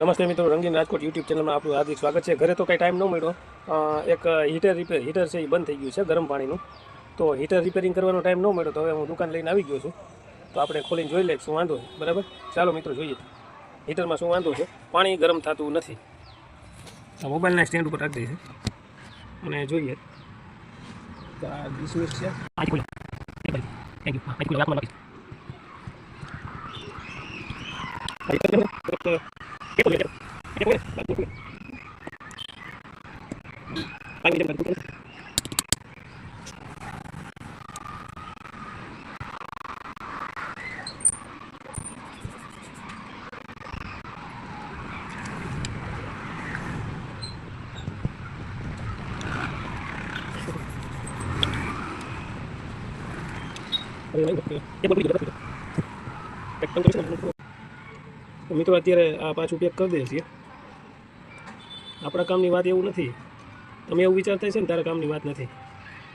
નમસ્તે મિત્રો, રંગીન રાજકોટ યુટ્યુબ ચેનલમાં આપણું હાર્દિક સ્વાગત છે. ઘરે તો કંઈ ટાઈમ ન મળ્યો. એક હીટર રિપેર હીટર છે એ બંધ થઈ ગયું છે, ગરમ પાણીનું. તો હીટર રિપેરિંગ કરવાનો ટાઈમ ન મળ્યો, તો હવે હું દુકાન લઈને આવી ગયો છું. તો આપણે ખોલીને જોઈ લઈએ શું વાંધો છે બરાબર? ચાલો મિત્રો, જોઈએ. હીટરમાં શું વાંધો છે? પાણી ગરમ થતું નથી. મોબાઈલના સ્ટેન્ડ ઉપર રાખી દઈએ. અને જોઈએ. તો આ ડિસમિસ છે થેન્ક યુ તો મિત્રો અત્યારે આ પાછું પેક કરી દઈએ છીએ. આપણા કામની વાત એવું નથી. તમે એવું વિચારતા છે ને તારા કામની વાત નથી.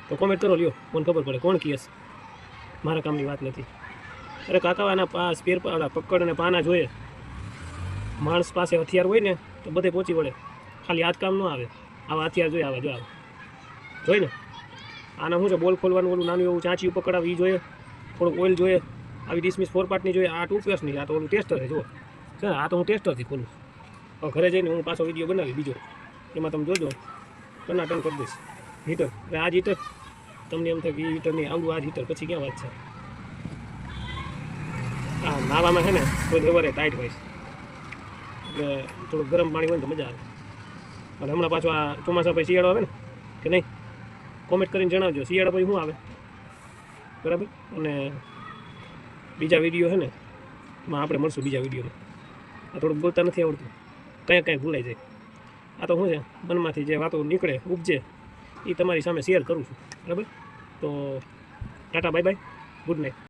તો કોમેન્ટ કરો, લ્યો. મને ખબર પડે કોણ કીયસ મારા કામની વાત નથી. અરે કાકા, આના પા સ્પેર પકડ અને પાના જોઈએ. માણસ પાસે હથિયાર હોય ને, તો બધે પહોંચી વળે. ખાલી હાથ કામ ન આવે. આવા હથિયાર જોઈએ, આવે જો આવે જોઈ ને? આના શું છે, બોલ ખોલવાનું ઓલું નાનું એવું ચાંચિયું પકડાવે એ જોઈએ. થોડુંક ઓઇલ જોઈએ. આવી ડિસમિસ ફોર પાર્ટની જોઈએ. આ ટૂથપેસ્ટની આ તો ઓલું ટેસ્ટર છે, જુઓ. છે આ તો હું ટેસ્ટરથી ખોલું. હવે ઘરે જઈને હું પાછો વીડિયો બનાવી બીજો. એમાં તમે જોજો. ટનાટન કરી દઈશ. હીટર એટલે આ જ હીટર તમને એમ થાય કે એ હીટર નહીં આવડું આ જ હીટર પછી ક્યાં વાત છે? આ નાવામાં છે ને, તો દેવરે ટાઈટ હોય એટલે થોડું ગરમ પાણી હોય ને તો મજા આવે. અને હમણાં પાછો આ ચોમાસા પછી શિયાળો આવે ને, કે નહીં? કોમેન્ટ કરીને જણાવજો. શિયાળા પછી શું આવે? બરાબર? અને બીજા વીડિયો છે ને, એમાં આપણે મળશું બીજા વિડીયોમાં આ થોડું બોલતા નથી આવડતું. કંઈ કંઈ ભૂલાઈ જાય. આ તો શું છે, મનમાંથી જે વાતો નીકળે, ઉપજે એ તમારી સામે શેર કરું છું. બરાબર? તો tata bye bye good night